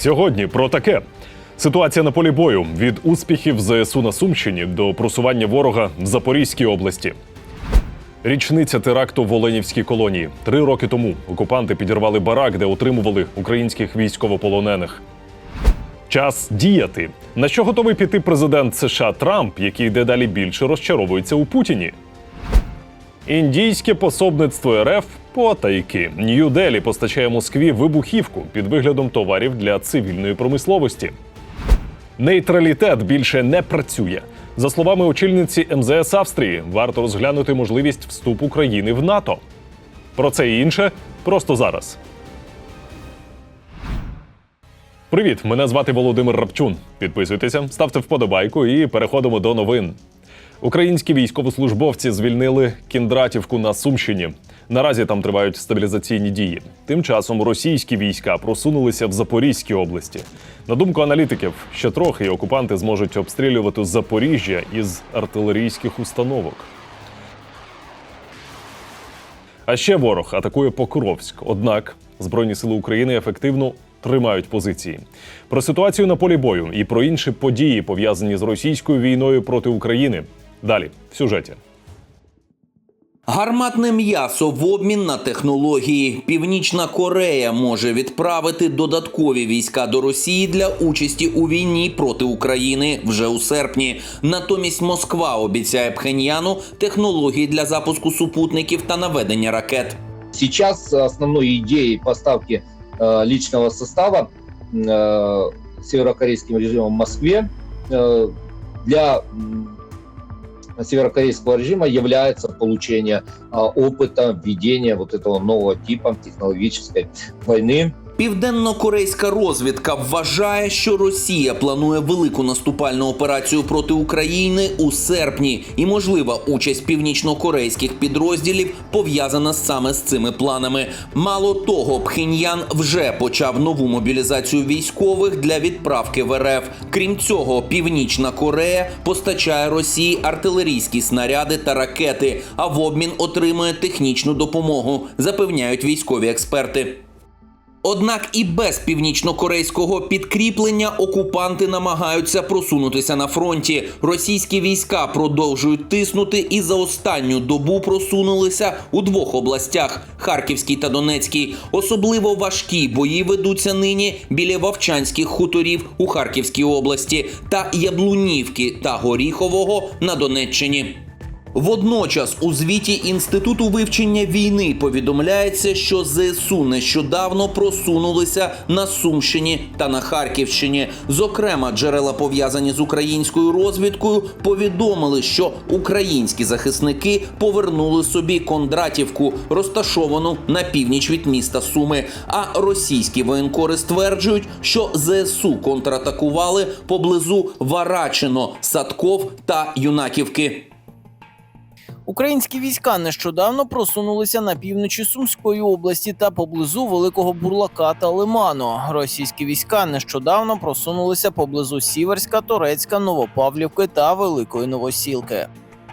Сьогодні про таке. Ситуація на полі бою від успіхів ЗСУ на Сумщині до просування ворога в Запорізькій області. Річниця теракту в Оленівській колонії. Три роки тому окупанти підірвали барак, де утримували українських військовополонених. Час діяти. На що готовий піти президент США Трамп, який дедалі більше розчаровується у Путіні? Індійське пособництво РФ потайки. Нью-Делі постачає Москві вибухівку під виглядом товарів для цивільної промисловості. Нейтралітет більше не працює. За словами очільниці МЗС Австрії, варто розглянути можливість вступу країни в НАТО. Про це і інше просто зараз. Привіт, мене звати Володимир Рапчун. Підписуйтеся, ставте вподобайку і переходимо до новин. Українські військовослужбовці звільнили Кіндратівку на Сумщині. Наразі там тривають стабілізаційні дії. Тим часом російські війська просунулися в Запорізькій області. На думку аналітиків, ще трохи окупанти зможуть обстрілювати Запоріжжя із артилерійських установок. А ще ворог атакує Покровськ. Однак Збройні сили України ефективно тримають позиції. Про ситуацію на полі бою і про інші події, пов'язані з російською війною проти України. Далі в сюжеті. Гарматне м'ясо в обмін на технології. Північна Корея може відправити додаткові війська до Росії для участі у війні проти України вже у серпні. Натомість Москва обіцяє Пхеньяну технології для запуску супутників та наведення ракет. Сейчас основной идеей поставки э, личного состава э, северокорейским режимом в Москве э, для м, северокорейского режима является получение э, опыта введения вот этого нового типа технологической войны Південно-корейська розвідка вважає, що Росія планує велику наступальну операцію проти України у серпні, і можлива участь північно-корейських підрозділів пов'язана саме з цими планами. Мало того, Пхеньян вже почав нову мобілізацію військових для відправки в РФ. Крім цього, Північна Корея постачає Росії артилерійські снаряди та ракети, а в обмін отримує технічну допомогу, запевняють військові експерти. Однак і без північно-корейського підкріплення окупанти намагаються просунутися на фронті. Російські війська продовжують тиснути і за останню добу просунулися у двох областях Харківській та Донецькій. Особливо важкі бої ведуться нині біля Вовчанських хуторів у Харківській області та Яблунівки та Горіхового на Донеччині. Водночас у звіті Інституту вивчення війни повідомляється, що ЗСУ нещодавно просунулися на Сумщині та на Харківщині. Зокрема, джерела пов'язані з українською розвідкою повідомили, що українські захисники повернули собі Кондратівку, розташовану на північ від міста Суми. А російські воєнкори стверджують, що ЗСУ контратакували поблизу Варачино, Садков та Юнаківки. Українські війська нещодавно просунулися на півночі Сумської області та поблизу Великого Бурлака та Лиману. Російські війська нещодавно просунулися поблизу Сіверська, Торецька, Новопавлівки та Великої Новосілки.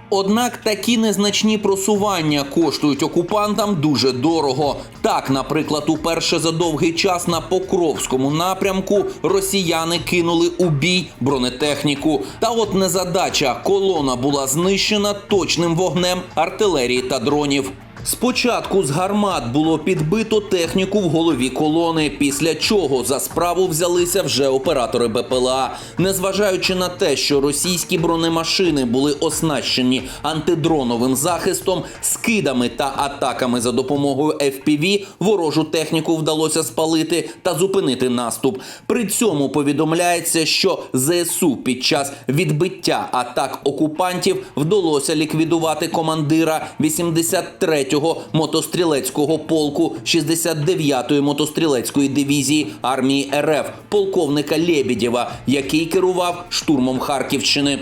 Однак такі незначні просування коштують окупантам дуже дорого. Так, наприклад, уперше за довгий час на Покровському напрямку росіяни кинули у бій бронетехніку. Та от незадача колона була знищена точним вогнем артилерії та дронів. Спочатку з гармат було підбито техніку в голові колони, після чого за справу взялися вже оператори БПЛА. Незважаючи на те, що російські бронемашини були оснащені антидроновим захистом, скидами та атаками за допомогою FPV, ворожу техніку вдалося спалити та зупинити наступ. При цьому повідомляється, що ЗСУ під час відбиття атак окупантів вдалося ліквідувати командира 83-го мотострілецького полку 69-ї мотострілецької дивізії армії РФ полковника Лєбідєва, який керував штурмом Харківщини.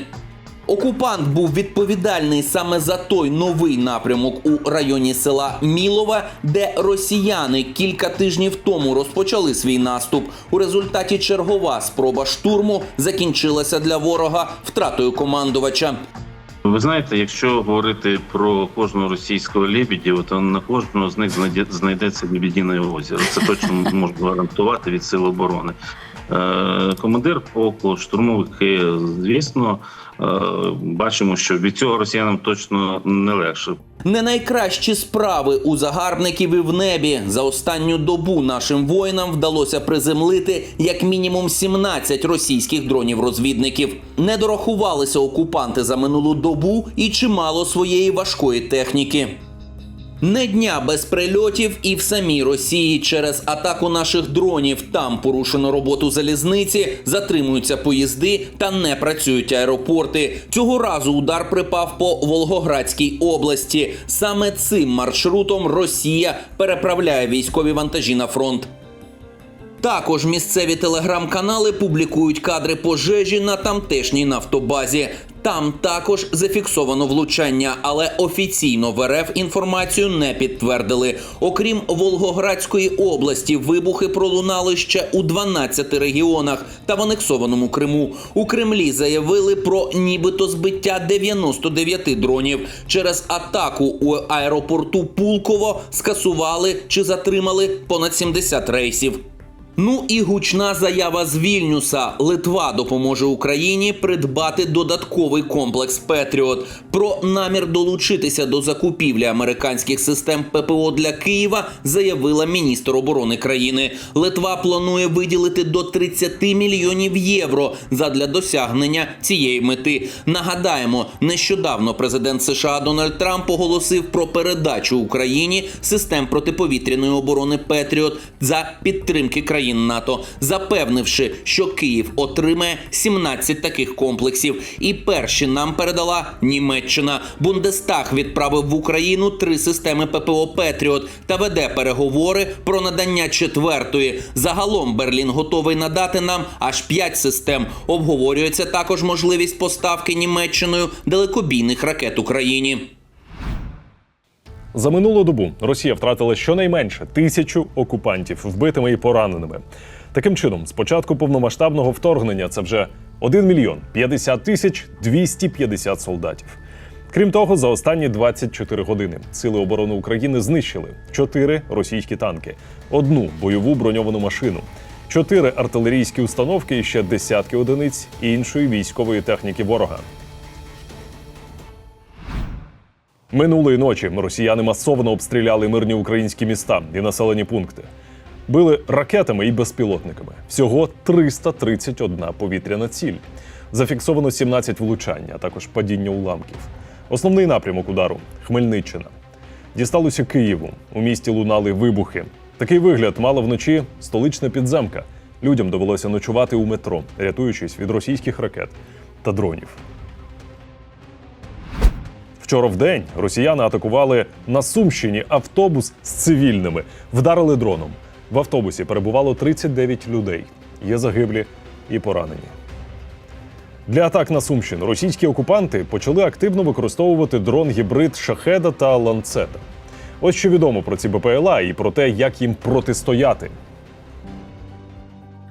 Окупант був відповідальний саме за той новий напрямок у районі села Мілова, де росіяни кілька тижнів тому розпочали свій наступ. У результаті чергова спроба штурму закінчилася для ворога втратою командувача. Ви знаєте, якщо говорити про кожного російського лебедєва, то на кожного з них знайде- знайдеться лебідіне озеро. Це точно можна гарантувати від сил оборони. Е, Командир полку, штурмовики, звісно, бачимо, що від цього росіянам точно не легше. Не найкращі справи у загарбників і в небі. За останню добу нашим воїнам вдалося приземлити як мінімум 17 російських дронів-розвідників. Не дорахувалися окупанти за минулу добу і чимало своєї важкої техніки. Не дня без прильотів і в самій Росії через атаку наших дронів. Там порушено роботу залізниці, затримуються поїзди та не працюють аеропорти. Цього разу удар припав по Волгоградській області. Саме цим маршрутом Росія переправляє військові вантажі на фронт. Також місцеві телеграм-канали публікують кадри пожежі на тамтешній нафтобазі. Там також зафіксовано влучання, але офіційно в РФ інформацію не підтвердили. Окрім Волгоградської області, вибухи пролунали ще у 12 регіонах та в анексованому Криму. У Кремлі заявили про нібито збиття 99 дронів. Через атаку у аеропорту Пулково скасували чи затримали понад 70 рейсів. Ну і гучна заява з Вільнюса. Литва допоможе Україні придбати додатковий комплекс Петріот. Про намір долучитися до закупівлі американських систем ППО для Києва заявила міністр оборони країни. Литва планує виділити до 30 мільйонів євро задля досягнення цієї мети. Нагадаємо, нещодавно президент США Дональд Трамп оголосив про передачу Україні систем протиповітряної оборони Петріот за підтримки країн НАТО, запевнивши, що Київ отримає 17 таких комплексів. І перші нам передала Німеччина. Бундестаг відправив в Україну три системи ППО Петріот та веде переговори про надання четвертої. Загалом Берлін готовий надати нам аж п'ять систем. Обговорюється також можливість поставки Німеччиною далекобійних ракет Україні. За минулу добу Росія втратила щонайменше тисячу окупантів вбитими і пораненими. Таким чином, з початку повномасштабного вторгнення це вже 1 мільйон 50 тисяч 250 солдатів. Крім того, за останні 24 години Сили оборони України знищили 4 російські танки, одну бойову броньовану машину, 4 артилерійські установки і ще десятки одиниць іншої військової техніки ворога. Минулої ночі росіяни масово обстріляли мирні українські міста і населені пункти. Били ракетами і безпілотниками. Всього 331 повітряна ціль. Зафіксовано 17 влучань, а також падіння уламків. Основний напрямок удару Хмельниччина. Дісталося Києву. У місті лунали вибухи. Такий вигляд мала вночі столична підземка. Людям довелося ночувати у метро, рятуючись від російських ракет та дронів. Вчора в день росіяни атакували на Сумщині автобус з цивільними, вдарили дроном. В автобусі перебувало 39 людей. Є загиблі і поранені. Для атак на Сумщину російські окупанти почали активно використовувати дрон гібрид Шахеда та Ланцета. Ось що відомо про ці БПЛА і про те, як їм протистояти.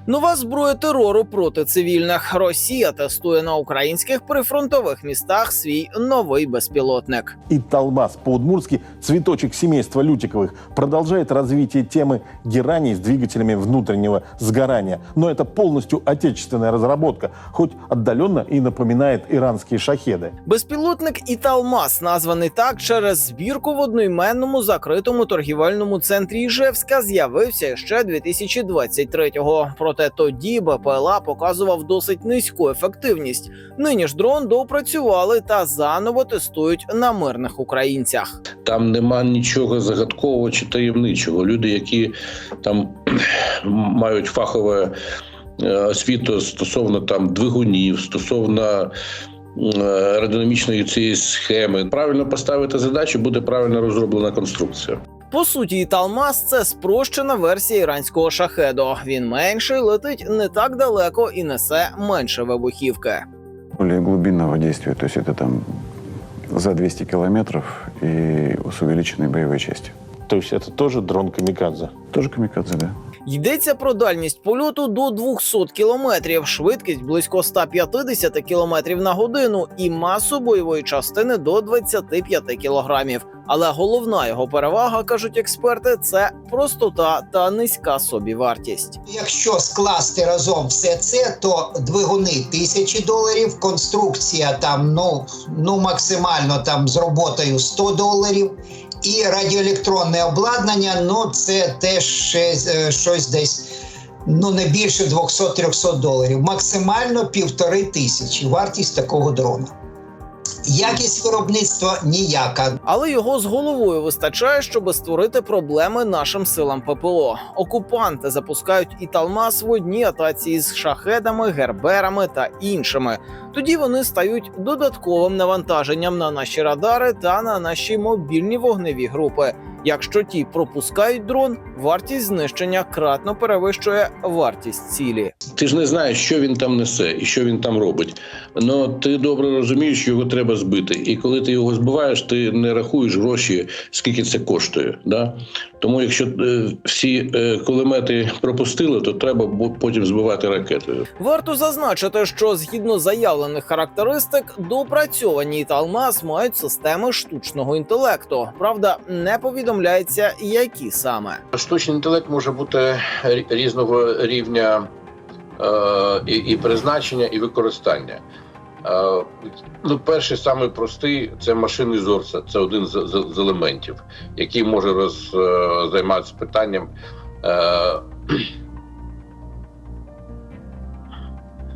Нова зброя терору проти цивільних. Росія тестує на українських прифронтових містах свій новий безпілотник. и Талбас по-удмурски «Цветочек семейства Лютиковых» продолжает развитие темы гераний с двигателями внутреннего сгорания. Но это полностью отечественная разработка, хоть отдаленно и напоминает иранские шахеды. Безпілотник Італмас названий так через збірку в одноіменному закритому торгівельному центрі Іжевська з'явився ще 2023-го. Проте тоді БПЛА показував досить низьку ефективність. Нині ж дрон доопрацювали та заново тестують на мирних українцях. Там нема нічого загадкового чи таємничого. Люди, які там мають фахове е, освіту стосовно там двигунів, стосовно е, аеродинамічної цієї схеми, правильно поставити задачу, буде правильно розроблена конструкція. По суті, Талмаз це спрощена версія іранського шахеду. Він менший, летить не так далеко і несе менше вибухівки. более глубинного действия, то есть это там за 200 километров и с увеличенной боевой частью. То есть это тоже дрон Камикадзе. Тоже камикадзе, да? Йдеться про дальність польоту до 200 кілометрів, швидкість близько 150 кілометрів на годину і масу бойової частини до 25 кілограмів. Але головна його перевага, кажуть експерти, це простота та низька собівартість. Якщо скласти разом все це, то двигуни тисячі доларів, конструкція там ну, ну максимально там з роботою 100 доларів, і радіоелектронне обладнання, ну це теж е, щось десь. Ну, не більше 200-300 доларів, максимально півтори тисячі вартість такого дрона. Якість виробництва ніяка. Але його з головою вистачає, щоб створити проблеми нашим силам ППО. Окупанти запускають Італмас в одній атаці з шахедами, герберами та іншими. Тоді вони стають додатковим навантаженням на наші радари та на наші мобільні вогневі групи. Якщо ті пропускають дрон, вартість знищення кратно перевищує вартість цілі. Ти ж не знаєш, що він там несе і що він там робить. Ну ти добре розумієш, що його треба збити. І коли ти його збиваєш, ти не рахуєш гроші, скільки це коштує. Да? Тому якщо е, всі е, кулемети пропустили, то треба бу- потім збивати ракетою. Варто зазначити, що згідно заявлених характеристик, допрацьовані Італмас мають системи штучного інтелекту. Правда, не повідомляється, які саме. Штучний інтелект може бути різного рівня е, і, і призначення, і використання. Ну, перший самий простий це машини зорса. Це один з, з, з елементів, який може роз, е, займатися питанням. Е,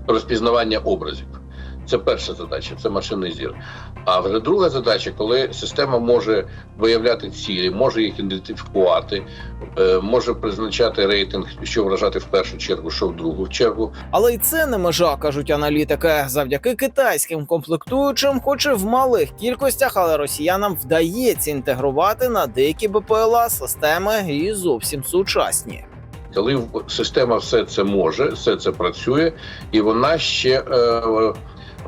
Розпізнавання образів. Це перша задача, це машинний зір. А вже друга задача, коли система може виявляти цілі, може їх ідентифікувати, е, може призначати рейтинг, що вражати в першу чергу, що в другу чергу. Але й це не межа, кажуть аналітики. Завдяки китайським комплектуючим, хоч і в малих кількостях, але росіянам вдається інтегрувати на деякі БПЛА системи і зовсім сучасні. Коли система все це може, все це працює, і вона ще е,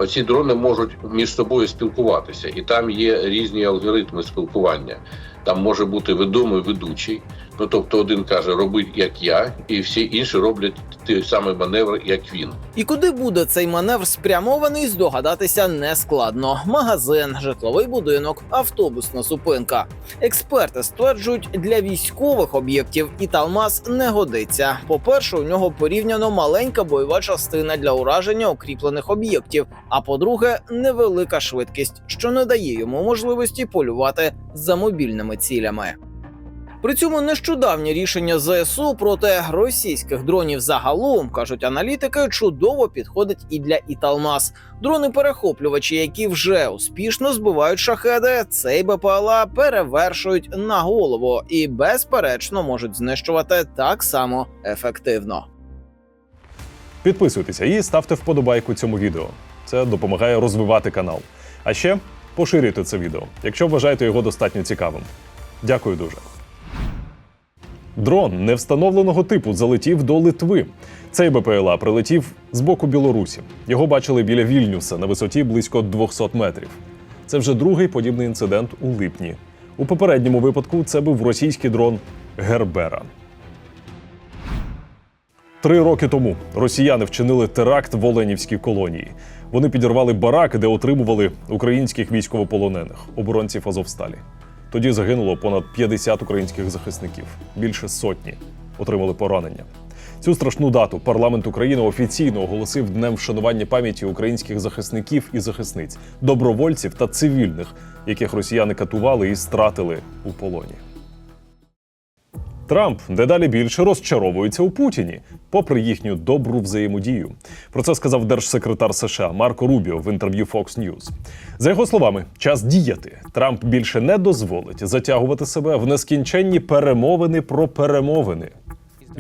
оці дрони можуть між собою спілкуватися, і там є різні алгоритми спілкування. Там може бути відомий ведучий. Ну тобто, один каже, роби як я, і всі інші роблять той самий маневр, як він. І куди буде цей маневр спрямований, здогадатися нескладно: магазин, житловий будинок, автобусна зупинка. Експерти стверджують, для військових об'єктів Італмас не годиться. По-перше, у нього порівняно маленька бойова частина для ураження укріплених об'єктів. А по-друге, невелика швидкість, що не дає йому можливості полювати за мобільними цілями. При цьому нещодавнє рішення ЗСУ проти російських дронів загалом кажуть аналітики, чудово підходить і для Італмас. Дрони-перехоплювачі, які вже успішно збивають шахеди, цей БПЛА перевершують на голову і безперечно можуть знищувати так само ефективно. Підписуйтеся і ставте вподобайку цьому відео. Це допомагає розвивати канал. А ще поширюйте це відео, якщо вважаєте його достатньо цікавим. Дякую дуже. Дрон невстановленого типу залетів до Литви. Цей БПЛА прилетів з боку Білорусі. Його бачили біля Вільнюса на висоті близько 200 метрів. Це вже другий подібний інцидент у липні. У попередньому випадку це був російський дрон Гербера. Три роки тому росіяни вчинили теракт в Оленівській колонії. Вони підірвали барак, де отримували українських військовополонених оборонців Азовсталі. Тоді загинуло понад 50 українських захисників. Більше сотні отримали поранення. Цю страшну дату парламент України офіційно оголосив днем вшанування пам'яті українських захисників і захисниць, добровольців та цивільних, яких росіяни катували і стратили у полоні. Трамп дедалі більше розчаровується у Путіні, попри їхню добру взаємодію. Про це сказав держсекретар США Марко Рубіо в інтерв'ю Fox News. За його словами, час діяти. Трамп більше не дозволить затягувати себе в нескінченні перемовини про перемовини.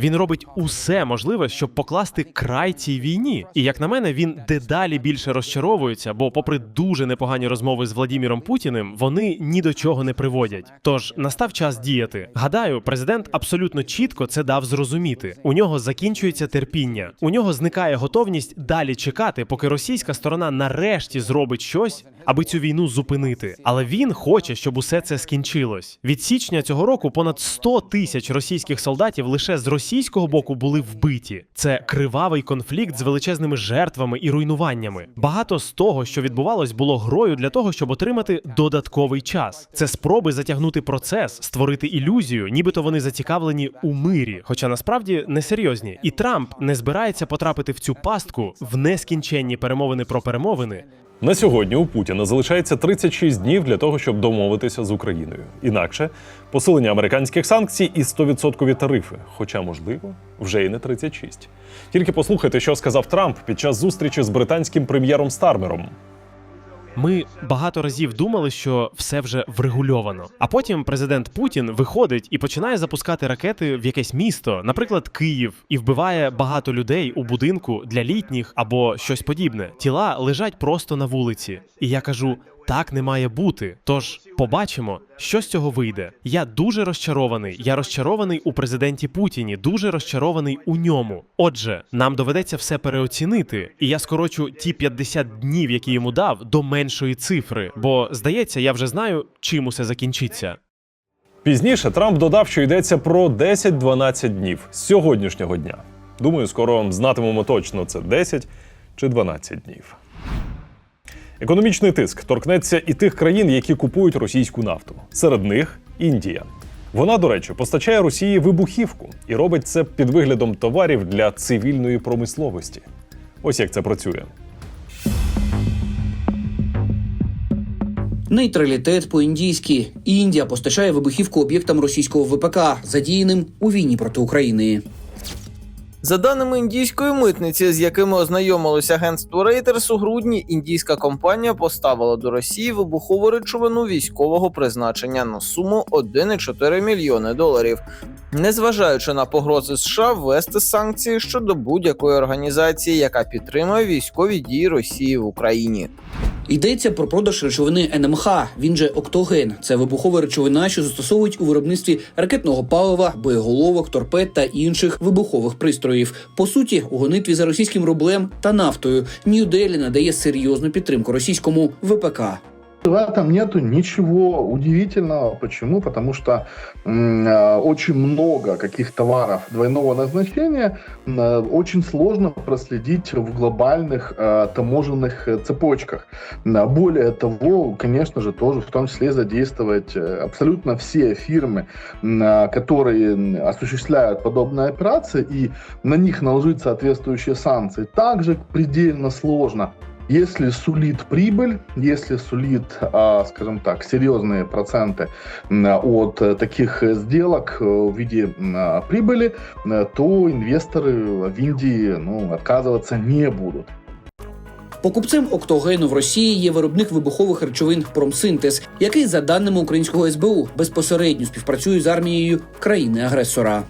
Він робить усе можливе, щоб покласти край цій війні. І як на мене, він дедалі більше розчаровується, бо, попри дуже непогані розмови з Владіміром Путіним, вони ні до чого не приводять. Тож настав час діяти. Гадаю, президент абсолютно чітко це дав зрозуміти. У нього закінчується терпіння, у нього зникає готовність далі чекати, поки російська сторона нарешті зробить щось, аби цю війну зупинити. Але він хоче, щоб усе це скінчилось. Від січня цього року понад 100 тисяч російських солдатів лише з Росії російського боку були вбиті. Це кривавий конфлікт з величезними жертвами і руйнуваннями. Багато з того, що відбувалось, було грою для того, щоб отримати додатковий час. Це спроби затягнути процес, створити ілюзію, нібито вони зацікавлені у мирі, хоча насправді несерйозні. І Трамп не збирається потрапити в цю пастку в нескінченні перемовини про перемовини. На сьогодні у Путіна залишається 36 днів для того, щоб домовитися з Україною. Інакше посилення американських санкцій і 100% тарифи, хоча, можливо, вже і не 36. Тільки послухайте, що сказав Трамп під час зустрічі з британським прем'єром Стармером. Ми багато разів думали, що все вже врегульовано. А потім президент Путін виходить і починає запускати ракети в якесь місто, наприклад, Київ, і вбиває багато людей у будинку для літніх або щось подібне. Тіла лежать просто на вулиці. І я кажу. Так не має бути. Тож побачимо, що з цього вийде. Я дуже розчарований. Я розчарований у президенті Путіні, дуже розчарований у ньому. Отже, нам доведеться все переоцінити, і я скорочу ті 50 днів, які йому дав, до меншої цифри. Бо здається, я вже знаю, чим усе закінчиться. Пізніше Трамп додав, що йдеться про 10-12 днів з сьогоднішнього дня. Думаю, скоро знатимемо точно це 10 чи 12 днів. Економічний тиск торкнеться і тих країн, які купують російську нафту. Серед них Індія. Вона, до речі, постачає Росії вибухівку і робить це під виглядом товарів для цивільної промисловості. Ось як це працює. Нейтралітет по-індійськи. Індія постачає вибухівку об'єктам російського ВПК, задіяним у війні проти України. За даними індійської митниці, з якими ознайомилося агентство Reuters, у грудні індійська компанія поставила до Росії вибухову речовину військового призначення на суму 1,4 мільйони доларів, незважаючи на погрози США ввести санкції щодо будь-якої організації, яка підтримує військові дії Росії в Україні. Йдеться про продаж речовини НМХ, він же октоген. Це вибухова речовина, що застосовують у виробництві ракетного палива, боєголовок, торпед та інших вибухових пристроїв. По суті, у гонитві за російським рублем та нафтою Нью-Делі надає серйозну підтримку російському ВПК. В этом нету ничего удивительного. Почему? Потому что э, очень много каких товаров двойного назначения э, очень сложно проследить в глобальных э, таможенных цепочках. Более того, конечно же, тоже в том числе задействовать абсолютно все фирмы, которые осуществляют подобные операции, и на них наложить соответствующие санкции, также предельно сложно. Если сулит прибыль, если сулит, а, скажем так, серьезные проценты м, от э, таких э, сделок э, в виде м, а, прибыли, э, то инвесторы в Индии ну, отказываться не будут. Покупцем октогену в Росії є виробник вибухових речовин Промсинтез, який, за даними українського СБУ, безпосередньо співпрацює з армією країни-агресора.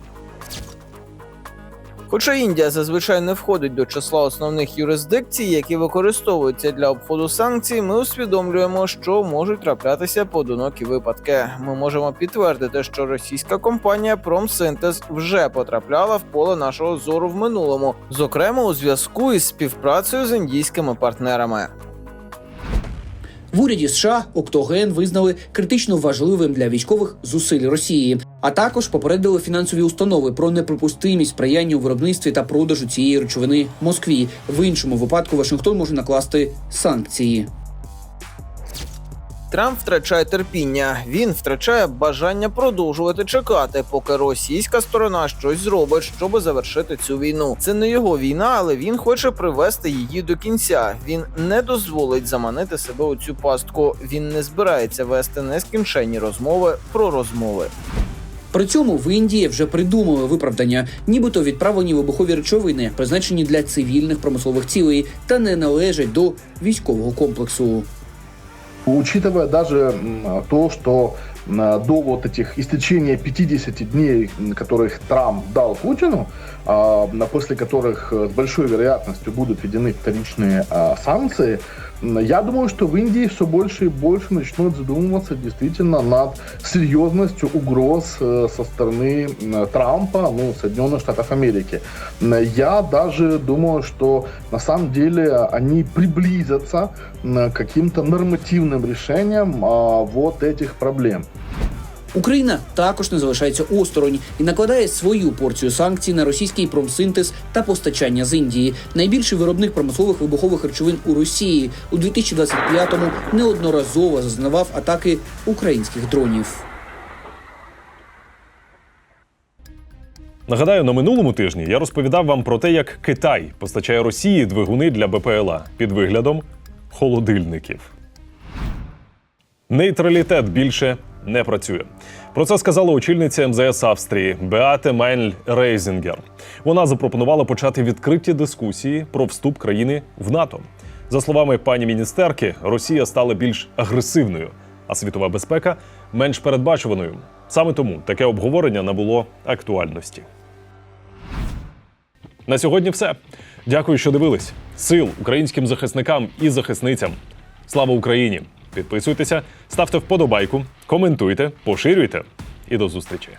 Хоча Індія зазвичай не входить до числа основних юрисдикцій, які використовуються для обходу санкцій, ми усвідомлюємо, що можуть траплятися поодинокі випадки. Ми можемо підтвердити, що російська компанія Промсинтез вже потрапляла в поле нашого зору в минулому, зокрема у зв'язку із співпрацею з індійськими партнерами. В уряді США октоген визнали критично важливим для військових зусиль Росії, а також попередили фінансові установи про неприпустимість сприяння у виробництві та продажу цієї речовини Москві. В іншому випадку Вашингтон може накласти санкції. Трамп втрачає терпіння. Він втрачає бажання продовжувати чекати, поки російська сторона щось зробить, щоб завершити цю війну. Це не його війна, але він хоче привести її до кінця. Він не дозволить заманити себе у цю пастку. Він не збирається вести нескінченні розмови про розмови. При цьому в Індії вже придумали виправдання, нібито відправлені вибухові речовини, призначені для цивільних промислових цілей, та не належать до військового комплексу Учитывая даже м, то, что м, до вот этих истечения 50 дней, м, которых Трамп дал Путину, а, на- после которых э, с большой вероятностью будут введены вторичные а, санкции, м, я думаю, что в Индии все больше и больше начнут задумываться действительно над серьезностью угроз э, со стороны Трампа, ну, Соединенных Штатов Америки. Я даже думаю, что на самом деле они приблизятся к каким-то нормативным решениям а, вот этих проблем. Україна також не залишається осторонь і накладає свою порцію санкцій на російський промсинтез та постачання з Індії. Найбільший виробник промислових вибухових речовин у Росії у 2025-му неодноразово зазнавав атаки українських дронів. Нагадаю, на минулому тижні я розповідав вам про те, як Китай постачає Росії двигуни для БПЛА під виглядом холодильників. Нейтралітет більше не працює. Про це сказала очільниця МЗС Австрії Беате Майнль Рейзінгер. Вона запропонувала почати відкриті дискусії про вступ країни в НАТО. За словами пані міністерки, Росія стала більш агресивною, а світова безпека менш передбачуваною. Саме тому таке обговорення набуло актуальності. На сьогодні все. Дякую, що дивились. Сил українським захисникам і захисницям. Слава Україні! Підписуйтеся, ставте вподобайку, коментуйте, поширюйте і до зустрічі.